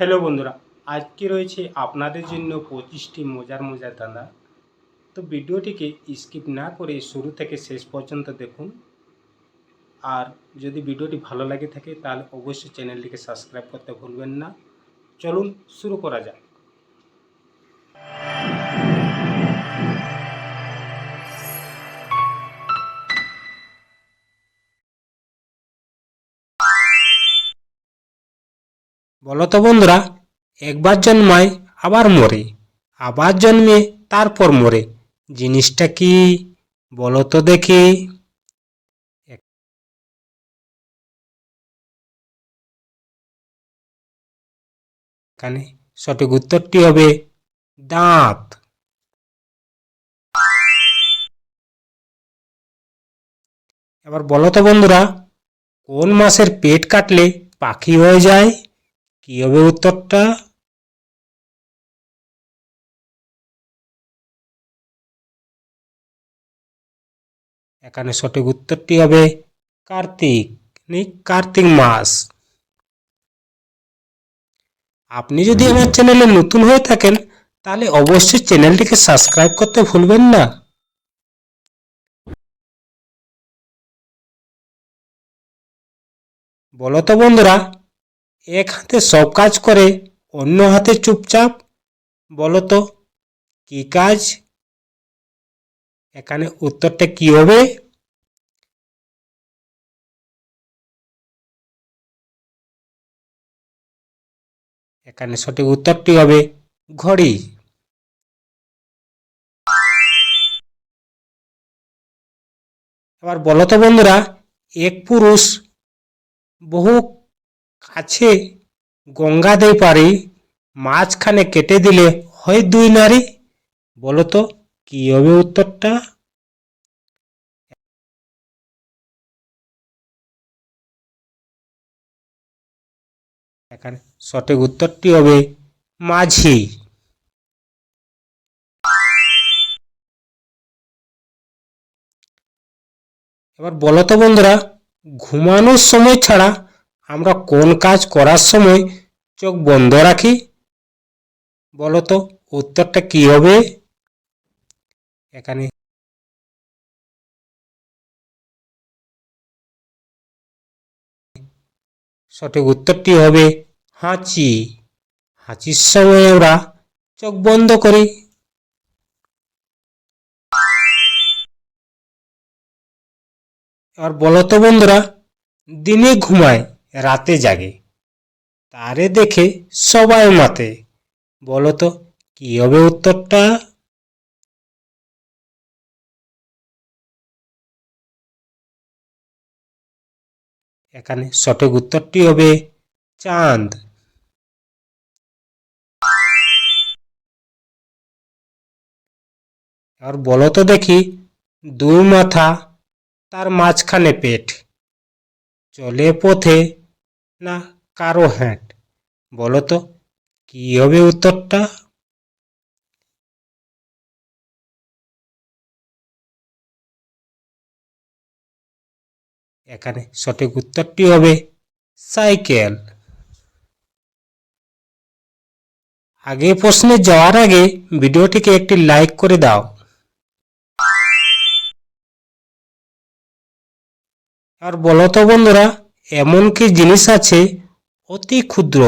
Hello বন্ধুরা, আজকে রয়েছে আপনাদের জন্য পঁচিশটি মজার মজার ধাঁধা তো ভিডিওটিকে স্কিপ না করে শুরু থেকে শেষ পর্যন্ত দেখুন। আর যদি ভিডিওটি ভালো লাগে থাকে, তাহলে অবশ্যই চ্যানেলটিকে সাবস্ক্রাইব করতে ভুলবেন না। চলুন শুরু করা যাক। বলো তো বন্ধুরা, একবার জন্মায়, আবার মরে। আবার জন্মে, তারপর মরে। জিনিসটা কি? বলো তো দেখি। এখানে সঠিক উত্তরটি হবে দাঁত। এবার বলো তো বন্ধুরা, কোন মাসের পেট কাটলে পাখি হয়ে যায়? কি হবে উত্তরটা? এখানে সঠিক উত্তরটি হবে কার্তিক কার্তিক মাস। আপনি যদি আমার চ্যানেলে নতুন হয়ে থাকেন, তাহলে অবশ্যই চ্যানেলটিকে সাবস্ক্রাইব করতে ভুলবেন না। বলো তো বন্ধুরা এক হাতে সব কাজ করে, অন্য হাতে চুপচাপ? বলো তো, কি কাজ? এখানে উত্তরটা কি হবে? এখানে সঠিক উত্তরটি হবে ঘড়ি। এবার বলো বন্ধুরা, এক পুরুষ বহু কাছে গঙ্গা দেয় পারি মাঝখানে কেটে দিলে হয় দুই নারী? বলতো, কি হবে উত্তরটা? এখানে সঠিক উত্তরটি হবে মাঝি। এবার বলো তো বন্ধুরা, ঘুমানোর সময় ছাড়া আমরা কোন কাজ করার সময় চোখ বন্ধ রাখি? বলো তো উত্তরটা কি হবে? এখানে সঠিক উত্তরটি হবে হাঁচি। হাঁচির সময় আমরা চোখ বন্ধ করি। আর বলো তো বন্ধুরা, দিনে ঘুমায়। রাতে জাগে। তারে দেখে সবাই মাতে বলো তো কি হবে উত্তরটা? এখানে সঠিক উত্তরটি হবে চাঁদ। আর বলো তো দেখি দু মাথা, তার মাঝখানে পেট। চলে পথে না কারও হ্যাট বলো তো, কি হবে উত্তরটা? এখানে সঠিক উত্তরটি হবে সাইকেল। আগে প্রশ্নে যাওয়ার আগে ভিডিওটিকে একটি লাইক করে দাও। আর বলো তো বন্ধুরা এমন কি জিনিস আছে? অতি ক্ষুদ্র।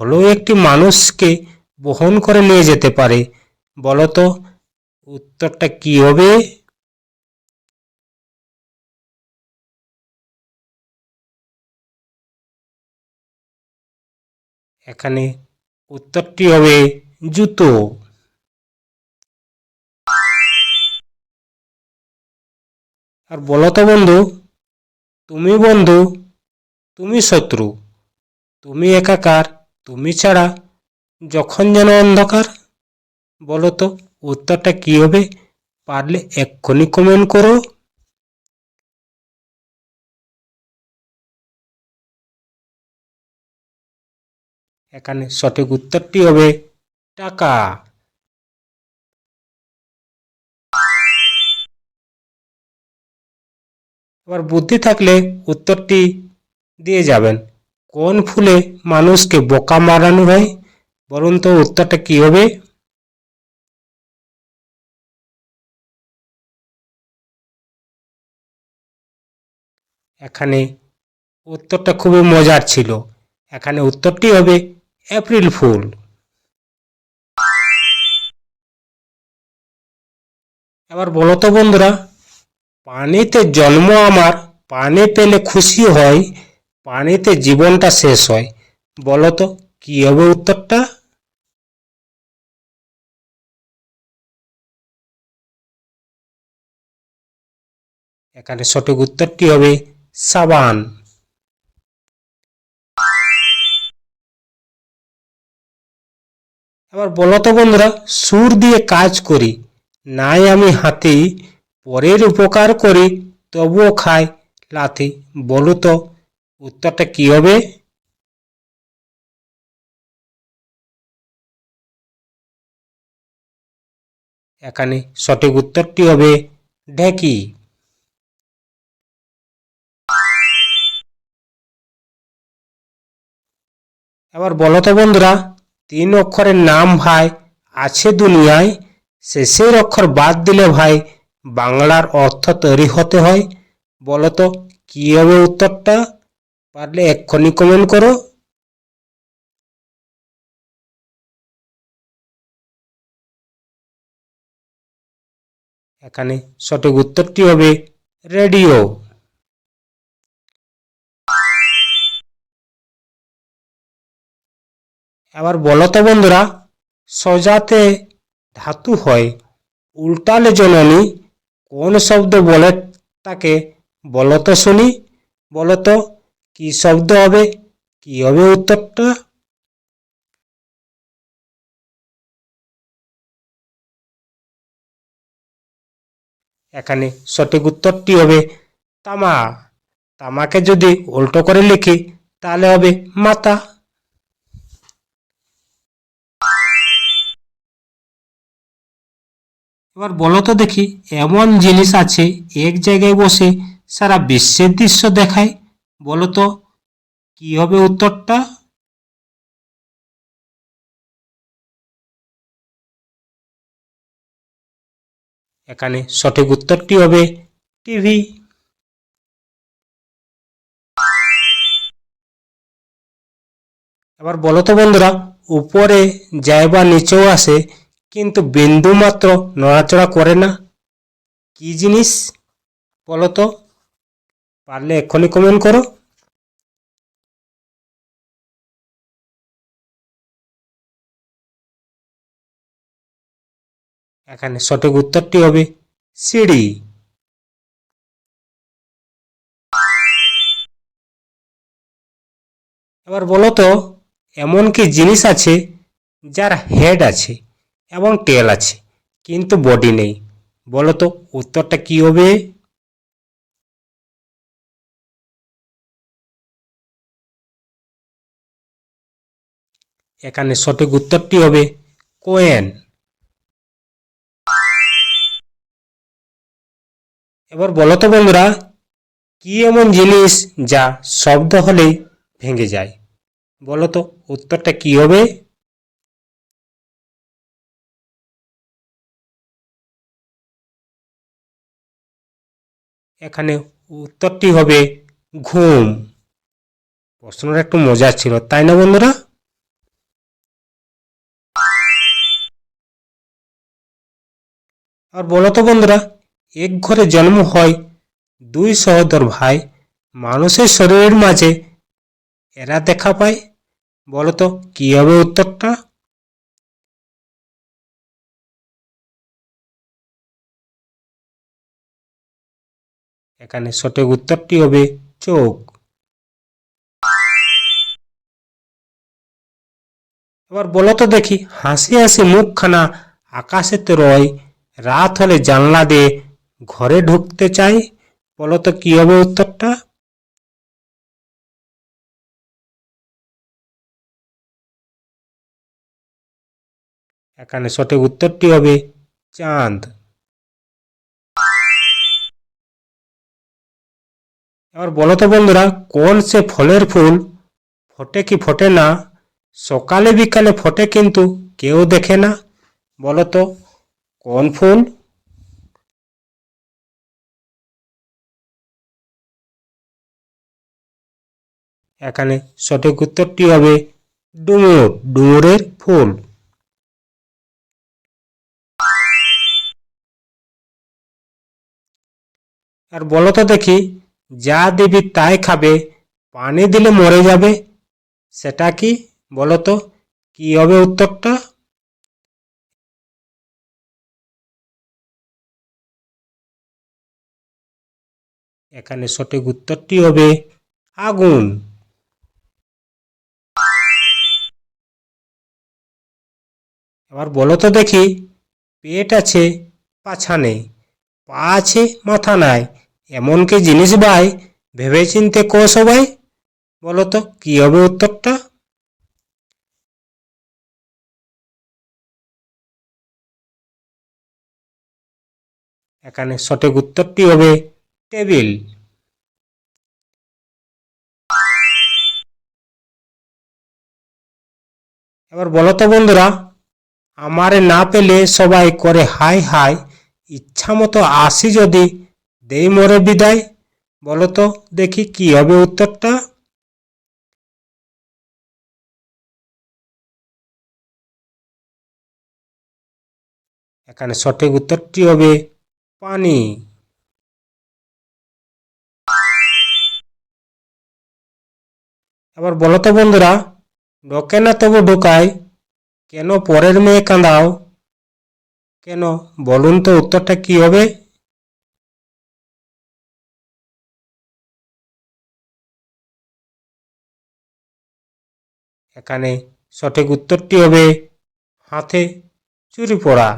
হলেও একটি মানুষকে বহন করে নিয়ে যেতে পারে। বলতো, উত্তরটা কি হবে? এখানে উত্তরটি হবে জুতো। আর বলো তো বন্ধু, তুমি বন্ধু তুমি শত্রু, তুমি একাকার, তুমি ছাড়া। যখন যেন অন্ধকার বলো তো উত্তরটা কি হবে? পারলে এক্ষুনি কমেন্ট করো। এখানে সঠিক উত্তরটি হবে টাকা। এবার বুদ্ধি থাকলে উত্তরটি দিয়ে যাবেন। কোন ফুলে মানুষকে বোকা মারানো হয়? বলুন তো উত্তরটা কি হবে? এখানে উত্তরটা খুবই মজার ছিল। এখানে উত্তরটি হবে এপ্রিল ফুল। এবার বলো তো বন্ধুরা, পানিতে জন্ম আমার, পানি পেলে খুশি হয় পানিতে জীবনটা শেষ হয় বলো তো কি হবে উত্তরটা? এখানে সঠিক উত্তরটি হবে সাবান। এবার বলো তো বন্ধুরা, সুর দিয়ে কাজ করি, নাই আমি হাতি, পরের উপকার করি, তবুও খাই লাথি বলো তো উত্তরটা কি হবে? এখানে সঠিক উত্তরটি হবে ঢেকি। এবার বলো তো বন্ধুরা, তিন অক্ষরের নাম ভাই আছে দুনিয়ায় শেষের অক্ষর বাদ দিলে ভাই বাংলার অর্থ তৈরি হতে হয়। বলো তো কি হবে উত্তরটা? পারলে এক্ষুনি কমেন্ট করো। এখানে সঠিক উত্তরটি হবে? রেডিও। এবার বলো তো বন্ধুরা সজাতে ধাতু হয়, উল্টালে জননী, কোন শব্দ বলে তাকে বলো তো শুনি? বলো তো কি শব্দ হবে? কি হবে উত্তরটা? এখানে সঠিক উত্তরটি হবে তামা। তামাকে যদি উল্টো করে লিখি, তাহলে হবে মাতা। এবার বলো তো দেখি, এমন জিনিস আছে, এক জায়গায় বসে সারা বিশ্বের দৃশ্য দেখায়? বলো তো কি হবে উত্তরটা? এখানে সঠিক উত্তরটি হবে টিভি। এবার বলো তো বন্ধুরা, উপরে যায় বা নিচেও আসে, কিন্তু বিন্দু মাত্র নড়াচড়া করে না। কি জিনিস? বলো তো, পারলে এক্ষুনি কমেন্ট করো। এখানে সঠিক উত্তরটি হবে সিঁড়ি। এবার বলো তো, এমন কি জিনিস আছে যার হেড আছে এবং টেল আছে, কিন্তু বডি নেই? বলো তো, উত্তরটা কি হবে? এখানে সঠিক উত্তরটি হবে কোয়েন। এবার বলো তো বন্ধুরা, কি এমন জিনিস যা শব্দ হলেই ভেঙে যায়? বলো তো, উত্তরটা কি হবে? এখানে উত্তরটি হবে ঘুম। প্রশ্নটা একটু মজার ছিল, তাই না বন্ধুরা? আর বলো তো বন্ধুরা এক ঘরে জন্ম হয় দুই সহোদর ভাই। মানুষের শরীরের মাঝে এরা দেখা পায়। বলো তো কি হবে উত্তরটা? এখানে সঠিক উত্তরটি হবে চোখ। এবার বলো তো দেখি, হাসি হাসি মুখখানা আকাশেতে রয়। রাত হলে জানলা দিয়ে ঘরে ঢুকতে চাই, বলো তো কি হবে উত্তরটা? এখানে সঠিক উত্তরটি হবে চাঁদ। এবার বলো তো বন্ধুরা, কোন সে ফলের ফুল? ফোটে কি ফোটে না? সকালে বিকালে ফোটে কিন্তু কেউ দেখে না। বলো তো, কোন ফুল? এখানে সঠিক উত্তরটি হবে ডুমুর, ডুমুরের ফুল। আর বলো তো দেখি, যা দিবি তাই খাবে, পানি দিলে মরে যাবে, সেটা কি? বলো তো, কি হবে উত্তরটা? এখানে সঠিক উত্তরটি হবে আগুন। এবার বলো তো দেখি, পেট আছে, পাছা নেই, পা আছে, মাথা নাই, এমন কি জিনিস ভাই? ভেবে চিনতে কো সবাই বলো তো, কি হবে উত্তরটা? এখানে সঠিক উত্তরটি হবে টেবিল। এবার বলো তো বন্ধুরা আমারে না পেলে সবাই করে হাই হাই ইচ্ছা মতো আসি যদি, দেই মরে বিদায়। বলো তো দেখি কি হবে উত্তরটা। এখানে সঠিক উত্তরটি হবে পানি। এবার বলো তো বন্ধুরা, ঢোকে না তবু ঢোকায়। কেন পরের মেয়ে কাঁদাও? কেন? বলুন তো উত্তরটা কি হবে? এখানে সঠিক উত্তরটি হবে হাতে চুরি পড়া।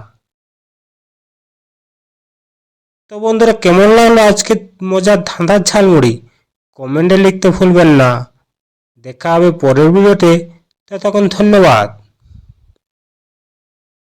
তো বন্ধুরা, কেমন লাগল আজকে মজার ধাঁধার ঝালমুড়ি? কমেন্টে লিখতে ভুলবেন না। দেখা হবে পরের ভিডিওতে। ততক্ষণ ধন্যবাদ।